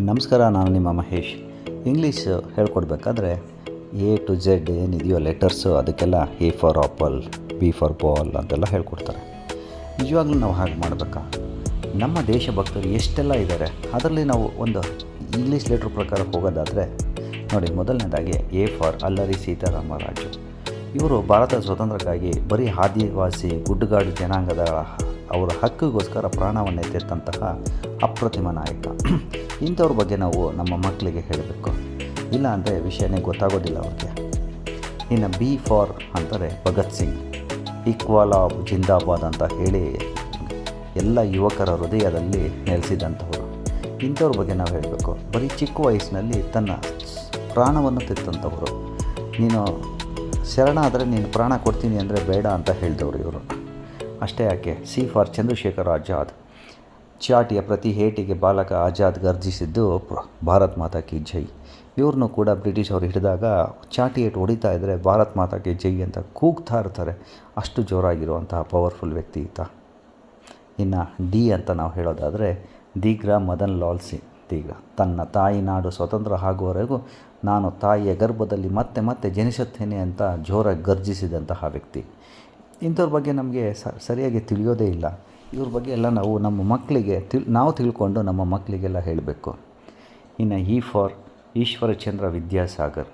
ನಮಸ್ಕಾರ, ನಾನು ನಿಮ್ಮ ಮಹೇಶ್. ಇಂಗ್ಲೀಷ್ ಹೇಳ್ಕೊಡ್ಬೇಕಾದ್ರೆ ಎ ಟು ಜೆಡ್ ಏನಿದೆಯೋ ಲೆಟರ್ಸು ಅದಕ್ಕೆಲ್ಲ A for apple B for ball ಅಂತೆಲ್ಲ ಹೇಳ್ಕೊಡ್ತಾರೆ. ನಿಜವಾಗ್ಲೂ ನಾವು ಹಾಗೆ ಮಾಡಬೇಕಾ? ನಮ್ಮ ದೇಶಭಕ್ತರು ಎಷ್ಟೆಲ್ಲ ಇದ್ದಾರೆ, ಅದರಲ್ಲಿ ನಾವು ಒಂದು ಇಂಗ್ಲೀಷ್ ಲೆಟ್ರ್ ಪ್ರಕಾರ ಹೋಗೋದಾದರೆ, ನೋಡಿ ಮೊದಲನೇದಾಗಿ ಎ ಫಾರ್ ಅಲ್ಲರಿ ಸೀತಾರಾಮರಾಜು. ಇವರು ಭಾರತ ಸ್ವಾತಂತ್ರ್ಯಕ್ಕಾಗಿ ಬರೀ ಆದಿವಾಸಿ, ಗುಡ್ಡಗಾಡು ಜನಾಂಗದ ಅವರ ಹಕ್ಕಿಗೋಸ್ಕರ ಪ್ರಾಣವನ್ನು ಎತ್ತಿರ್ತಂತಹ ಅಪ್ರತಿಮ ನಾಯಕ. ಇಂಥವ್ರ ಬಗ್ಗೆ ನಾವು ನಮ್ಮ ಮಕ್ಕಳಿಗೆ ಹೇಳಬೇಕು. ಇಲ್ಲ ಅಂದರೆ ವಿಷಯನೇ ಗೊತ್ತಾಗೋದಿಲ್ಲ ಅವ್ರಿಗೆ. ಇನ್ನು ಬಿ ಫಾರ್ ಅಂತಾರೆ ಭಗತ್ ಸಿಂಗ್. ಇಕ್ವಾಲಾಬ್ ಜಿಂದಾಬಾದ್ ಅಂತ ಹೇಳಿ ಎಲ್ಲ ಯುವಕರ ಹೃದಯದಲ್ಲಿ ನೆಲೆಸಿದಂಥವ್ರು. ಇಂಥವ್ರ ಬಗ್ಗೆ ನಾವು ಹೇಳಬೇಕು. ಬರೀ ಚಿಕ್ಕ ವಯಸ್ಸಿನಲ್ಲಿ ತನ್ನ ಪ್ರಾಣವನ್ನು ತೆತ್ತಂಥವ್ರು. ನೀನು ಶರಣ ಆದರೆ ನೀನು ಪ್ರಾಣ ಕೊಡ್ತೀನಿ ಅಂದರೆ ಬೇಡ ಅಂತ ಹೇಳಿದವರು ಇವರು. ಅಷ್ಟೇ ಯಾಕೆ? C for Chandrashekhar Azad. ಚಾಟಿಯ ಪ್ರತಿ ಹೇಟಿಗೆ ಬಾಲಕ ಆಜಾದ್ ಗರ್ಜಿಸಿದ್ದು ಭಾರತ್ ಮಾತಾ ಕಿ ಜೈ. ಇವ್ರನ್ನೂ ಕೂಡ ಬ್ರಿಟಿಷ್ ಅವರು ಹಿಡಿದಾಗ ಚಾಟಿ ಏಟು ಹೊಡಿತಾ ಇದ್ದರೆ ಭಾರತ್ ಮಾತಾ ಕಿ ಜೈ ಅಂತ ಕೂಗ್ತಾ ಇರ್ತಾರೆ. ಅಷ್ಟು ಜೋರಾಗಿರುವಂತಹ ಪವರ್ಫುಲ್ ವ್ಯಕ್ತಿ ಈತ. ಇನ್ನು ಡಿ ಅಂತ ನಾವು ಹೇಳೋದಾದರೆ ದೀಗ್ರ ಮದನ್ ಲಾಲ್ ಸಿಂಗ್. ದೀಗ ತನ್ನ ತಾಯಿ ನಾಡು ಸ್ವತಂತ್ರ ಆಗುವವರೆಗೂ ನಾನು ತಾಯಿಯ ಗರ್ಭದಲ್ಲಿ ಮತ್ತೆ ಮತ್ತೆ ಜನಿಸುತ್ತೇನೆ ಅಂತ ಜೋರಾಗಿ ಗರ್ಜಿಸಿದಂತಹ ವ್ಯಕ್ತಿ. ಇಂಥವ್ರ ಬಗ್ಗೆ ನಮಗೆ ಸರಿಯಾಗಿ ತಿಳಿಯೋದೇ ಇಲ್ಲ. ಇವ್ರ ಬಗ್ಗೆ ಎಲ್ಲ ನಾವು ನಮ್ಮ ಮಕ್ಕಳಿಗೆ ತಿಳ್, ನಾವು ತಿಳ್ಕೊಂಡು ನಮ್ಮ ಮಕ್ಕಳಿಗೆಲ್ಲ ಹೇಳಬೇಕು. ಇನ್ನು ಇ ಫಾರ್ ಈಶ್ವರಚಂದ್ರ ವಿದ್ಯಾಸಾಗರ್.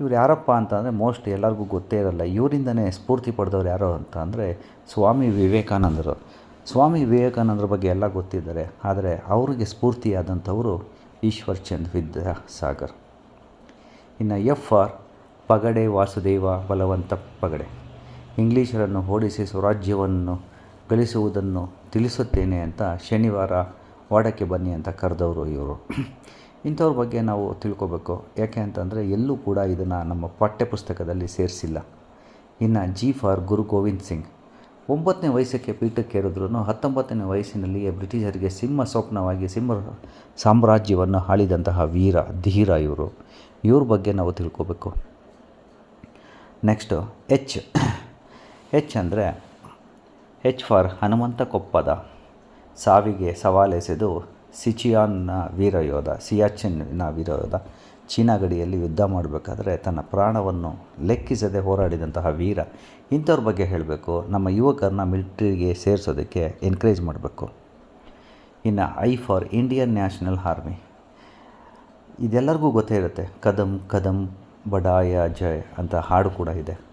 ಇವ್ರು ಯಾರಪ್ಪ ಅಂತಂದರೆ ಮೋಸ್ಟ್ ಎಲ್ಲರಿಗೂ ಗೊತ್ತೇ ಇರಲ್ಲ. ಇವರಿಂದನೇ ಸ್ಫೂರ್ತಿ ಪಡೆದವ್ರು ಯಾರು ಅಂತ ಅಂದರೆ ಸ್ವಾಮಿ ವಿವೇಕಾನಂದರು. ಸ್ವಾಮಿ ವಿವೇಕಾನಂದರ ಬಗ್ಗೆ ಎಲ್ಲ ಗೊತ್ತಿದ್ದಾರೆ. ಆದರೆ ಅವರಿಗೆ ಸ್ಫೂರ್ತಿಯಾದಂಥವರು ಈಶ್ವರ್ಚಂದ್ ವಿದ್ಯಾಸಾಗರ್. ಇನ್ನು ಎಫ್ ಆರ್ ಪಗಡೆ ವಾಸುದೇವ ಬಲವಂತ ಪಗಡೆ. ಇಂಗ್ಲೀಷರನ್ನು ಓಡಿಸಿ ಸ್ವರಾಜ್ಯವನ್ನು ಗಳಿಸುವುದನ್ನು ತಿಳಿಸುತ್ತೇನೆ ಅಂತ ಶನಿವಾರ ವಾಡಕ್ಕೆ ಬನ್ನಿ ಅಂತ ಕರೆದವರು ಇವರು. ಇಂಥವ್ರ ಬಗ್ಗೆ ನಾವು ತಿಳ್ಕೊಬೇಕು. ಯಾಕೆ ಅಂತಂದರೆ ಎಲ್ಲೂ ಕೂಡ ಇದನ್ನು ನಮ್ಮ ಪಠ್ಯಪುಸ್ತಕದಲ್ಲಿ ಸೇರಿಸಿಲ್ಲ. ಇನ್ನು ಜಿ ಫಾರ್ ಗುರು ಗೋವಿಂದ್ ಸಿಂಗ್. ಒಂಬತ್ತನೇ ವಯಸ್ಸಕ್ಕೆ ಪೀಠಕ್ಕೇರಿದ್ರೂ ಹತ್ತೊಂಬತ್ತನೇ ವಯಸ್ಸಿನಲ್ಲಿಯೇ ಬ್ರಿಟಿಷರಿಗೆ ಸಿಂಹ ಸ್ವಪ್ನವಾಗಿ ಸಿಂಹ ಸಾಮ್ರಾಜ್ಯವನ್ನು ಆಳಿದಂತಹ ವೀರ, ಧೀರ ಇವರು. ಇವ್ರ ಬಗ್ಗೆ ನಾವು ತಿಳ್ಕೊಬೇಕು. Next H. ಎಚ್ ಅಂದರೆ ಎಚ್ ಫಾರ್ ಹನುಮಂತ ಕೊಪ್ಪದ ಸಾವಿಗೆ ಸವಾಲೆಸೆದು ಸಿಚಿಯಾನ್ನ ವೀರಯೋಧ, ಸಿಯಾಚಿನ್ನ ವೀರಯೋಧ ಚೀನಾ ಗಡಿಯಲ್ಲಿ ಯುದ್ಧ ಮಾಡಬೇಕಾದ್ರೆ ತನ್ನ ಪ್ರಾಣವನ್ನು ಲೆಕ್ಕಿಸದೆ ಹೋರಾಡಿದಂತಹ ವೀರ. ಇಂಥವ್ರ ಬಗ್ಗೆ ಹೇಳಬೇಕು. ನಮ್ಮ ಯುವಕರನ್ನ ಮಿಲಿಟ್ರಿಗೆ ಸೇರಿಸೋದಕ್ಕೆ ಎನ್ಕರೇಜ್ ಮಾಡಬೇಕು. ಇನ್ನು I for Indian National Army. ಇದೆಲ್ಲರಿಗೂ ಗೊತ್ತೇ ಇರುತ್ತೆ. ಕದಂ ಕದಂ ಬಡಾಯ ಜಯ್ ಅಂತ ಹಾಡು ಕೂಡ ಇದೆ.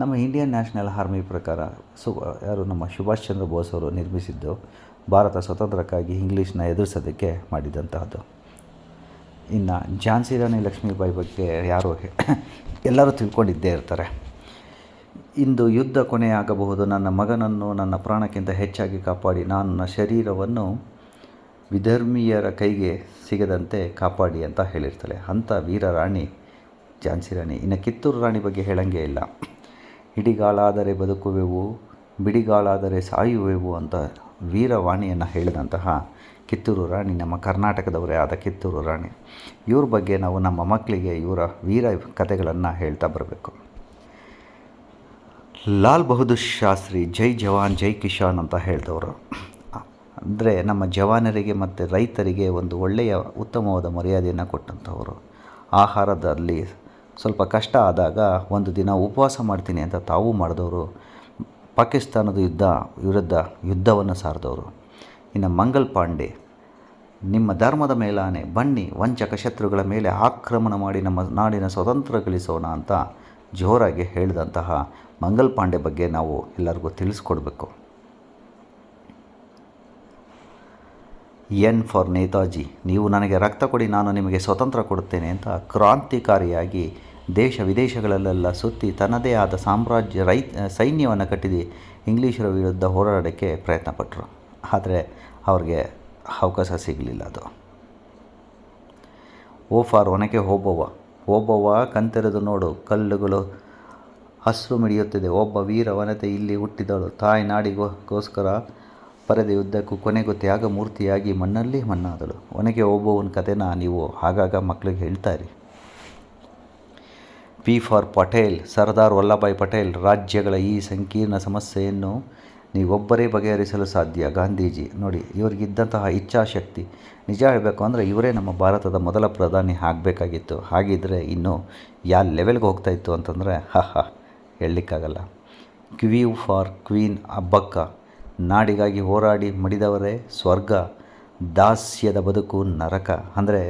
ನಮ್ಮ ಇಂಡಿಯನ್ ನ್ಯಾಷನಲ್ ಆರ್ಮಿ ಪ್ರಕಾರ ಸು, ಯಾರು ನಮ್ಮ ಸುಭಾಷ್ ಚಂದ್ರ ಬೋಸ್ ಅವರು ನಿರ್ಮಿಸಿದ್ದು ಭಾರತ ಸ್ವತಂತ್ರಕ್ಕಾಗಿ ಇಂಗ್ಲೀಷ್ನ ಎದುರಿಸೋದಕ್ಕೆ ಮಾಡಿದಂತಹದ್ದು. ಇನ್ನು ಝಾನ್ಸಿ ರಾಣಿ ಲಕ್ಷ್ಮೀಬಾಯಿ ಬಗ್ಗೆ ಯಾರು ಎಲ್ಲರೂ ತಿಳ್ಕೊಂಡಿದ್ದೇ ಇರ್ತಾರೆ. ಇಂದು ಯುದ್ಧ ಕೊನೆಯಾಗಬಹುದು, ನನ್ನ ಮಗನನ್ನು ನನ್ನ ಪ್ರಾಣಕ್ಕಿಂತ ಹೆಚ್ಚಾಗಿ ಕಾಪಾಡಿ, ನಾನು ನನ್ನ ಶರೀರವನ್ನು ವಿಧರ್ಮೀಯರ ಕೈಗೆ ಸಿಗದಂತೆ ಕಾಪಾಡಿ ಅಂತ ಹೇಳಿರ್ತಾಳೆ. ಅಂಥ ವೀರ ರಾಣಿ ಝಾನ್ಸಿ ರಾಣಿ. ಇನ್ನು ಕಿತ್ತೂರು ರಾಣಿ ಬಗ್ಗೆ ಹೇಳಂಗೆ ಇಲ್ಲ. ಇಡಿಗಾಲಾದರೆ ಬದುಕುವೆವು, ಬಿಡಿಗಾಲಾದರೆ ಸಾಯುವೆವು ಅಂತ ವೀರವಾಣಿಯನ್ನು ಹೇಳಿದಂತಹ ಕಿತ್ತೂರು ರಾಣಿ ನಮ್ಮ ಕರ್ನಾಟಕದವರೇ ಆದ ಕಿತ್ತೂರು ರಾಣಿ. ಇವ್ರ ಬಗ್ಗೆ ನಾವು ನಮ್ಮ ಮಕ್ಕಳಿಗೆ ಇವರ ವೀರ ಕಥೆಗಳನ್ನು ಹೇಳ್ತಾ ಬರಬೇಕು. ಲಾಲ್ ಬಹದ್ದೂರ್ ಶಾಸ್ತ್ರಿ, ಜೈ ಜವಾನ್, ಜೈ ಕಿಶಾನ್ ಅಂತ ಹೇಳ್ದವರು. ಅಂದರೆ ನಮ್ಮ ಜವಾನರಿಗೆ ಮತ್ತು ರೈತರಿಗೆ ಒಂದು ಒಳ್ಳೆಯ ಉತ್ತಮವಾದ ಮರ್ಯಾದೆಯನ್ನು ಕೊಟ್ಟಂಥವರು ಆಹಾರದಲ್ಲಿ ಸ್ವಲ್ಪ ಕಷ್ಟ ಆದಾಗ ಒಂದು ದಿನ ಉಪವಾಸ ಮಾಡ್ತೀನಿ ಅಂತ ತಾವು ಮಾಡಿದವರು, ಪಾಕಿಸ್ತಾನದ ಯುದ್ಧ, ವಿರುದ್ಧ ಯುದ್ಧವನ್ನು ಸಾರಿದವರು. ಇನ್ನು ಮಂಗಲ್ ಪಾಂಡೆ, ನಿಮ್ಮ ಧರ್ಮದ ಮೇಲಾನೆ ಬನ್ನಿ, ವಂಚಕ ಶತ್ರುಗಳ ಮೇಲೆ ಆಕ್ರಮಣ ಮಾಡಿ ನಮ್ಮ ನಾಡಿನ ಸ್ವತಂತ್ರ ಗಳಿಸೋಣ ಅಂತ ಜೋರಾಗಿ ಹೇಳಿದಂತಹ ಮಂಗಲ್ ಪಾಂಡೆ ಬಗ್ಗೆ ನಾವು ಎಲ್ಲರಿಗೂ ತಿಳಿಸ್ಕೊಡ್ಬೇಕು. ಎನ್ ಫಾರ್ ನೇತಾಜಿ, ನೀವು ನನಗೆ ರಕ್ತ ಕೊಡಿ, ನಾನು ನಿಮಗೆ ಸ್ವತಂತ್ರ ಕೊಡುತ್ತೇನೆ ಅಂತ ಕ್ರಾಂತಿಕಾರಿಯಾಗಿ ದೇಶ ವಿದೇಶಗಳಲ್ಲೆಲ್ಲ ಸುತ್ತಿ ತನ್ನದೇ ಆದ ಸಾಮ್ರಾಜ್ಯ ರೈ, ಸೈನ್ಯವನ್ನು ಕಟ್ಟಿದೆ ಇಂಗ್ಲೀಷರ ವಿರುದ್ಧ ಹೋರಾಡೋಕ್ಕೆ ಪ್ರಯತ್ನಪಟ್ಟರು ಆದರೆ ಅವ್ರಿಗೆ ಅವಕಾಶ ಸಿಗಲಿಲ್ಲ ಅದು. ಓ ಫಾರ್ ಒನಕೆ ಹೋಬವ್ವ. ಓಬವ್ವ ಕಂತೆರೆದು ನೋಡು, ಕಲ್ಲುಗಳು ಹಸಿರು ಮಿಡಿಯುತ್ತಿದೆ. ಒಬ್ಬ ವೀರ ವನತೆ ಇಲ್ಲಿ ಹುಟ್ಟಿದಳು. ತಾಯಿ ನಾಡಿಗೋಸ್ಕರ ಪರದೆ ಯುದ್ಧಕ್ಕೂ ಕೊನೆಗೂ ತ್ಯಾಗ ಮೂರ್ತಿಯಾಗಿ ಮಣ್ಣಲ್ಲಿ ಮಣ್ಣಾದಳು. ಒನಗೆ ಒಬ್ಬವನ ಕಥೆನ ನೀವು ಆಗಾಗ ಮಕ್ಕಳಿಗೆ ಹೇಳ್ತಾ ಇರಿ. ಪಿ ಫಾರ್ ಪಟೇಲ್ ಸರ್ದಾರ್ ವಲ್ಲಭಾಯ್ ಪಟೇಲ್ ರಾಜ್ಯಗಳ ಈ ಸಂಕೀರ್ಣ ಸಮಸ್ಯೆಯನ್ನು ನೀವೊಬ್ಬರೇ ಬಗೆಹರಿಸಲು ಸಾಧ್ಯ? ಗಾಂಧೀಜಿ, ನೋಡಿ, ಇವ್ರಿಗಿದ್ದಂತಹ ಇಚ್ಛಾಶಕ್ತಿ. ನಿಜ ಹೇಳಬೇಕು ಅಂದರೆ ಇವರೇ ನಮ್ಮ ಭಾರತದ ಮೊದಲ ಪ್ರಧಾನಿ ಆಗಬೇಕಾಗಿತ್ತು. ಹಾಗಿದ್ದರೆ ಇನ್ನು ಯಾವ ಲೆವೆಲ್ಗೆ ಹೋಗ್ತಾ ಇತ್ತು ಅಂತಂದರೆ, ಹಾ ಹಾ, ಹೇಳಲಿಕ್ಕಾಗಲ್ಲ. ಕ್ವೀವ್ ಫಾರ್ ಕ್ವೀನ್ ಅಬ್ಬಕ್ಕ ನಾಡಿಗಾಗಿ ಹೋರಾಡಿ ಮಡಿದವರೇ ಸ್ವರ್ಗ, ದಾಸ್ಯದ ಬದುಕು ನರಕ. ಅಂದರೆ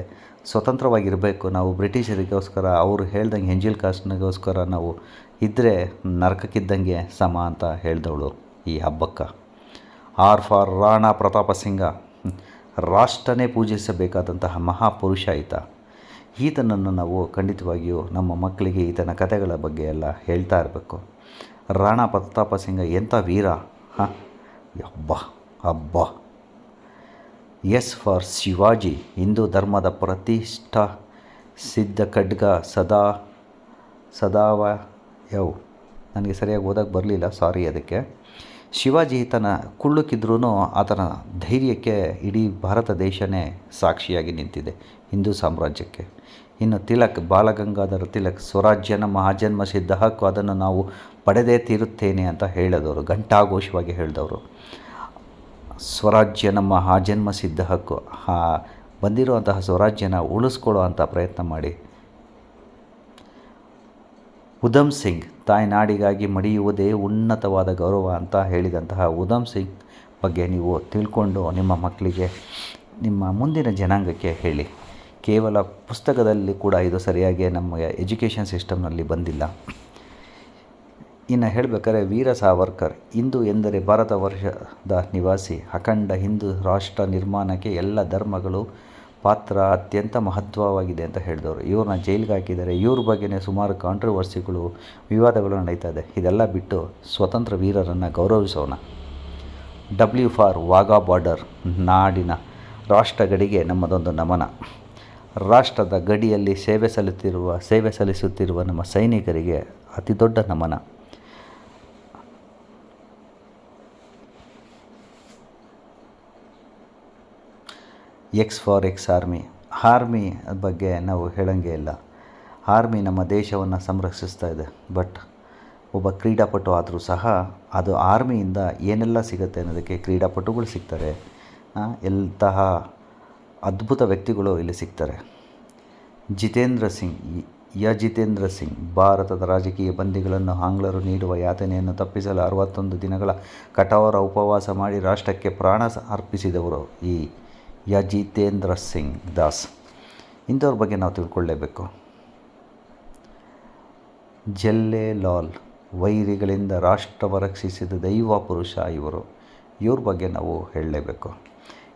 ಸ್ವತಂತ್ರವಾಗಿರಬೇಕು. ನಾವು ಬ್ರಿಟಿಷರಿಗೋಸ್ಕರ, ಅವರು ಹೇಳ್ದಂಗೆ ಹೆಂಜಿಲ್ ಕಾಸ್ಟ್ನಿಗೋಸ್ಕರ ನಾವು ಇದ್ದರೆ ನರಕಕ್ಕಿದ್ದಂಗೆ ಸಮ ಅಂತ ಹೇಳ್ದವಳು ಈ ಹಬ್ಬಕ್ಕೆ. ಆರ್ ಫಾರ್ ರಾಣಾ ಪ್ರತಾಪ ಸಿಂಗ, ರಾಷ್ಟ್ರನೇ ಪೂಜಿಸಬೇಕಾದಂತಹ ಮಹಾಪುರುಷ ಈತ. ಈತನನ್ನು ನಾವು ಖಂಡಿತವಾಗಿಯೂ ನಮ್ಮ ಮಕ್ಕಳಿಗೆ ಈತನ ಕಥೆಗಳ ಬಗ್ಗೆ ಎಲ್ಲ ಹೇಳ್ತಾ ಇರಬೇಕು. ರಾಣಾ ಪ್ರತಾಪ ಸಿಂಗ ಎಂಥ ವೀರ, ಹಾಂ? ಅಬ್ಬಾ. ಹಬ್ಬ ಎಸ್ ಫಾರ್ ಶಿವಾಜಿ, ಹಿಂದೂ ಧರ್ಮದ ಪ್ರತಿಷ್ಠ ಸಿದ್ಧ ಖಡ್ಗ ಸದಾ ಸದಾವ ಯವ್ ನನಗೆ ಸರಿಯಾಗಿ ಓದೋಕ್ಕೆ ಬರಲಿಲ್ಲ ಸಾರಿ ಅದಕ್ಕೆ. ಶಿವಾಜಿ ಈತನ ಕುಳ್ಳುಕ್ಕಿದ್ರೂ ಆತನ ಧೈರ್ಯಕ್ಕೆ ಇಡೀ ಭಾರತ ದೇಶನೇ ಸಾಕ್ಷಿಯಾಗಿ ನಿಂತಿದೆ, ಹಿಂದೂ ಸಾಮ್ರಾಜ್ಯಕ್ಕೆ. ಇನ್ನು ತಿಲಕ್, ಬಾಲಗಂಗಾಧರ ತಿಲಕ್, ಸ್ವರಾಜ್ಯನ ಮಹಾಜನ್ಮ ಸಿದ್ಧ ಹಕ್ಕು ಅದನ್ನು ನಾವು ಪಡೆದೇ ತೀರುತ್ತೇನೆ ಅಂತ ಹೇಳಿದವರು, ಘಂಟಾಘೋಷವಾಗಿ ಹೇಳಿದವರು. ಸ್ವರಾಜ್ಯ ನಮ್ಮ ಆಜನ್ಮ ಸಿದ್ಧ ಹಕ್ಕು. ಆ ಬಂದಿರುವಂತಹ ಸ್ವರಾಜ್ಯನ ಉಳಿಸ್ಕೊಳ್ಳೋ ಅಂಥ ಪ್ರಯತ್ನ ಮಾಡಿ. ಉಧಮ್ ಸಿಂಗ್, ತಾಯ್ನಾಡಿಗಾಗಿ ಮಡಿಯುವುದೇ ಉನ್ನತವಾದ ಗೌರವ ಅಂತ ಹೇಳಿದಂತಹ ಉಧಮ್ ಸಿಂಗ್ ಬಗ್ಗೆ ನೀವು ತಿಳ್ಕೊಂಡು ನಿಮ್ಮ ಮಕ್ಕಳಿಗೆ, ನಿಮ್ಮ ಮುಂದಿನ ಜನಾಂಗಕ್ಕೆ ಹೇಳಿ. ಕೇವಲ ಪುಸ್ತಕದಲ್ಲಿ ಕೂಡ ಇದು ಸರಿಯಾಗಿ ನಮ್ಮ ಎಜುಕೇಷನ್ ಸಿಸ್ಟಮ್ನಲ್ಲಿ ಬಂದಿಲ್ಲ. ಇನ್ನು ಹೇಳಬೇಕಾದ್ರೆ ವೀರ ಸಾವರ್ಕರ್ ಇಂದು ಎಂದರೆ ಭಾರತ ವರ್ಷದ ನಿವಾಸಿ, ಅಖಂಡ ಹಿಂದೂ ರಾಷ್ಟ್ರ ನಿರ್ಮಾಣಕ್ಕೆ ಎಲ್ಲ ಧರ್ಮಗಳು ಪಾತ್ರ ಅತ್ಯಂತ ಮಹತ್ವವಾಗಿದೆ ಅಂತ ಹೇಳಿದವರು. ಇವ್ರನ್ನ ಜೈಲಿಗೆ ಹಾಕಿದ್ದಾರೆ. ಇವ್ರ ಬಗ್ಗೆನೇ ಸುಮಾರು ಕಾಂಟ್ರವರ್ಸಿಗಳು ವಿವಾದಗಳು ನಡೀತಾ ಇದೆ. ಇದೆಲ್ಲ ಬಿಟ್ಟು ಸ್ವತಂತ್ರ ವೀರರನ್ನು ಗೌರವಿಸೋಣ. ಡಬ್ಲ್ಯೂ ಫಾರ್ ವಾಘಾ ಬಾರ್ಡರ್ ನಾಡಿನ ರಾಷ್ಟ್ರ ಗಡಿಗೆ ನಮ್ಮದೊಂದು ನಮನ. ರಾಷ್ಟ್ರದ ಗಡಿಯಲ್ಲಿ ಸೇವೆ ಸಲ್ಲುತ್ತಿರುವ ಸೇವೆ ಸಲ್ಲಿಸುತ್ತಿರುವ ನಮ್ಮ ಸೈನಿಕರಿಗೆ ಅತಿ ದೊಡ್ಡ ನಮನ. X for ex army army ಬಗ್ಗೆ ನಾವು ಹೇಳೋಂಗೆ ಇಲ್ಲ. ಆರ್ಮಿ ನಮ್ಮ ದೇಶವನ್ನು ಸಂರಕ್ಷಿಸ್ತಾ ಇದೆ. ಬಟ್ ಒಬ್ಬ ಕ್ರೀಡಾಪಟು ಆದರೂ ಸಹ ಅದು ಆರ್ಮಿಯಿಂದ ಏನೆಲ್ಲ ಸಿಗುತ್ತೆ ಅನ್ನೋದಕ್ಕೆ ಕ್ರೀಡಾಪಟುಗಳು ಸಿಗ್ತಾರೆ. ಎಂತಹ ಅದ್ಭುತ ವ್ಯಕ್ತಿಗಳು ಇಲ್ಲಿ ಸಿಗ್ತಾರೆ. ಜಿತೇಂದ್ರ ಸಿಂಗ್. ಯ ಜಿತೇಂದ್ರ ಸಿಂಗ್. ಭಾರತದ ರಾಜಕೀಯ ಬಂದಿಗಳನ್ನು ಆಂಗ್ಲರು ನೀಡುವ ಯಾತನೆಯನ್ನು ತಪ್ಪಿಸಲು ಅರವತ್ತೊಂದು ದಿನಗಳ ಕಠೋರ ಉಪವಾಸ ಮಾಡಿ ರಾಷ್ಟ್ರಕ್ಕೆ ಪ್ರಾಣ ಅರ್ಪಿಸಿದವರು ಈ ಯ ಜಿತೇಂದ್ರ ಸಿಂಗ್ ದಾಸ್ ಇಂಥವ್ರ ಬಗ್ಗೆ ನಾವು ತಿಳ್ಕೊಳ್ಳೇಬೇಕು. ಜಲ್ಲೆ ಲಾಲ್ ವೈರಿಗಳಿಂದ ರಾಷ್ಟ್ರವ ರಕ್ಷಿಸಿದ ದೈವ ಪುರುಷ ಇವರು. ಇವ್ರ ಬಗ್ಗೆ ನಾವು ಹೇಳಲೇಬೇಕು.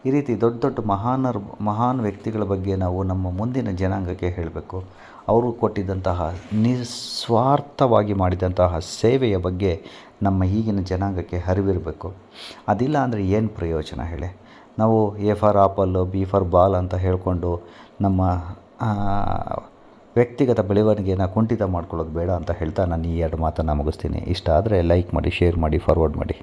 ಈ ರೀತಿ ದೊಡ್ಡ ದೊಡ್ಡ ಮಹಾನರ್, ಮಹಾನ್ ವ್ಯಕ್ತಿಗಳ ಬಗ್ಗೆ ನಾವು ನಮ್ಮ ಮುಂದಿನ ಜನಾಂಗಕ್ಕೆ ಹೇಳಬೇಕು. ಅವರು ಕೊಟ್ಟಿದ್ದಂತಹ ನಿಸ್ವಾರ್ಥವಾಗಿ ಮಾಡಿದಂತಹ ಸೇವೆಯ ಬಗ್ಗೆ ನಮ್ಮ ಈಗಿನ ಜನಾಂಗಕ್ಕೆ ಅರಿವಿರಬೇಕು. ಅದಿಲ್ಲ ಅಂದರೆ ಏನು ಪ್ರಯೋಜನ ಹೇಳಿ. ನಾವು A for apple, B for ball ಅಂತ ಹೇಳಿಕೊಂಡು ನಮ್ಮ ವ್ಯಕ್ತಿಗತ ಬೆಳವಣಿಗೆನ ಕುಂಠಿತ ಮಾಡ್ಕೊಳ್ಳೋದು ಬೇಡ ಅಂತ ಹೇಳ್ತಾ ನಾನು ಈ ಎರಡು ಮಾತನ್ನು ಮುಗಿಸ್ತೀನಿ. ಇಷ್ಟ ಆದರೆ ಲೈಕ್ ಮಾಡಿ ಶೇರ್ ಮಾಡಿ ಫಾರ್ವರ್ಡ್ ಮಾಡಿ.